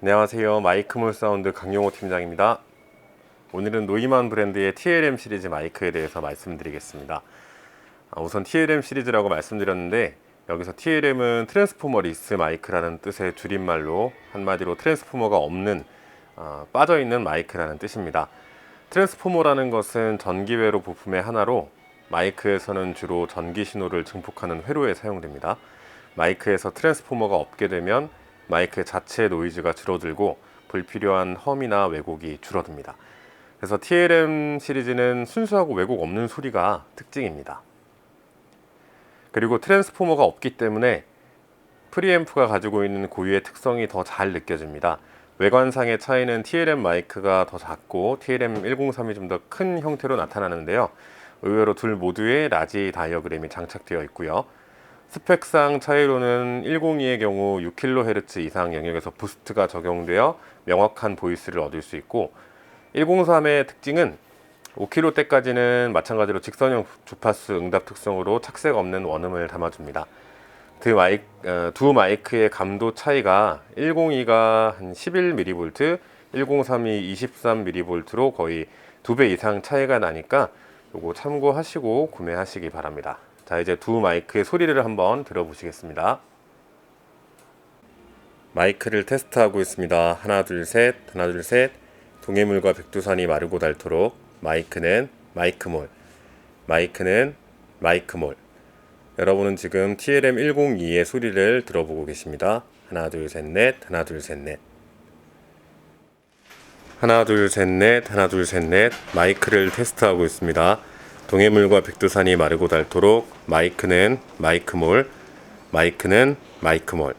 안녕하세요. 마이크몰 사운드 강용호 팀장입니다. 오늘은 노이만 브랜드의 TLM 시리즈 마이크에 대해서 말씀드리겠습니다. 아, 우선 TLM 시리즈라고 말씀드렸는데 여기서 TLM은 트랜스포머 리스 마이크라는 뜻의 줄임말로 한마디로 트랜스포머가 없는 아, 빠져 있는 마이크라는 뜻입니다. 트랜스포머라는 것은 전기회로 부품의 하나로 마이크에서는 주로 전기 신호를 증폭하는 회로에 사용됩니다. 마이크에서 트랜스포머가 없게 되면 마이크 자체의 노이즈가 줄어들고 불필요한 험이나 왜곡이 줄어듭니다. 그래서 TLM 시리즈는 순수하고 왜곡 없는 소리가 특징입니다. 그리고 트랜스포머가 없기 때문에 프리앰프가 가지고 있는 고유의 특성이 더 잘 느껴집니다. 외관상의 차이는 TLM 마이크가 더 작고 TLM 103이 좀 더 큰 형태로 나타나는데요. 의외로 둘 모두에 라지 다이어그램이 장착되어 있고요. 스펙상 차이로는 102의 경우 6kHz 이상 영역에서 부스트가 적용되어 명확한 보이스를 얻을 수 있고 103의 특징은 5kH대까지는 마찬가지로 직선형 주파수 응답 특성으로 착색 없는 원음을 담아줍니다. 두, 마이, 어, 두 마이크의 감도 차이가 102가 한 11mV, 103이 23mV로 거의 두 배 이상 차이가 나니까 요거 참고하시고 구매하시기 바랍니다. 자 이제 두 마이크의 소리를 한번 들어보시겠습니다. 마이크를 테스트하고 있습니다. 하나 둘 셋, 하나 둘 셋. 동해물과 백두산이 마르고 닳도록 마이크는 마이크몰, 마이크는 마이크몰. 여러분은 지금 TLM 102의 소리를 들어보고 계십니다. 하나 둘 셋 넷, 하나 둘 셋 넷. 하나 둘 셋 넷, 하나 둘 셋 넷. 마이크를 테스트하고 있습니다. 동해물과 백두산이 마르고 닳도록 마이크는 마이크몰, 마이크는 마이크몰.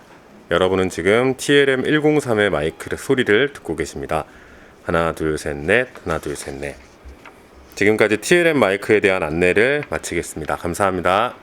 여러분은 지금 TLM 103의 마이크 소리를 듣고 계십니다. 하나 둘 셋 넷, 하나 둘 셋 넷. 지금까지 TLM 마이크에 대한 안내를 마치겠습니다. 감사합니다.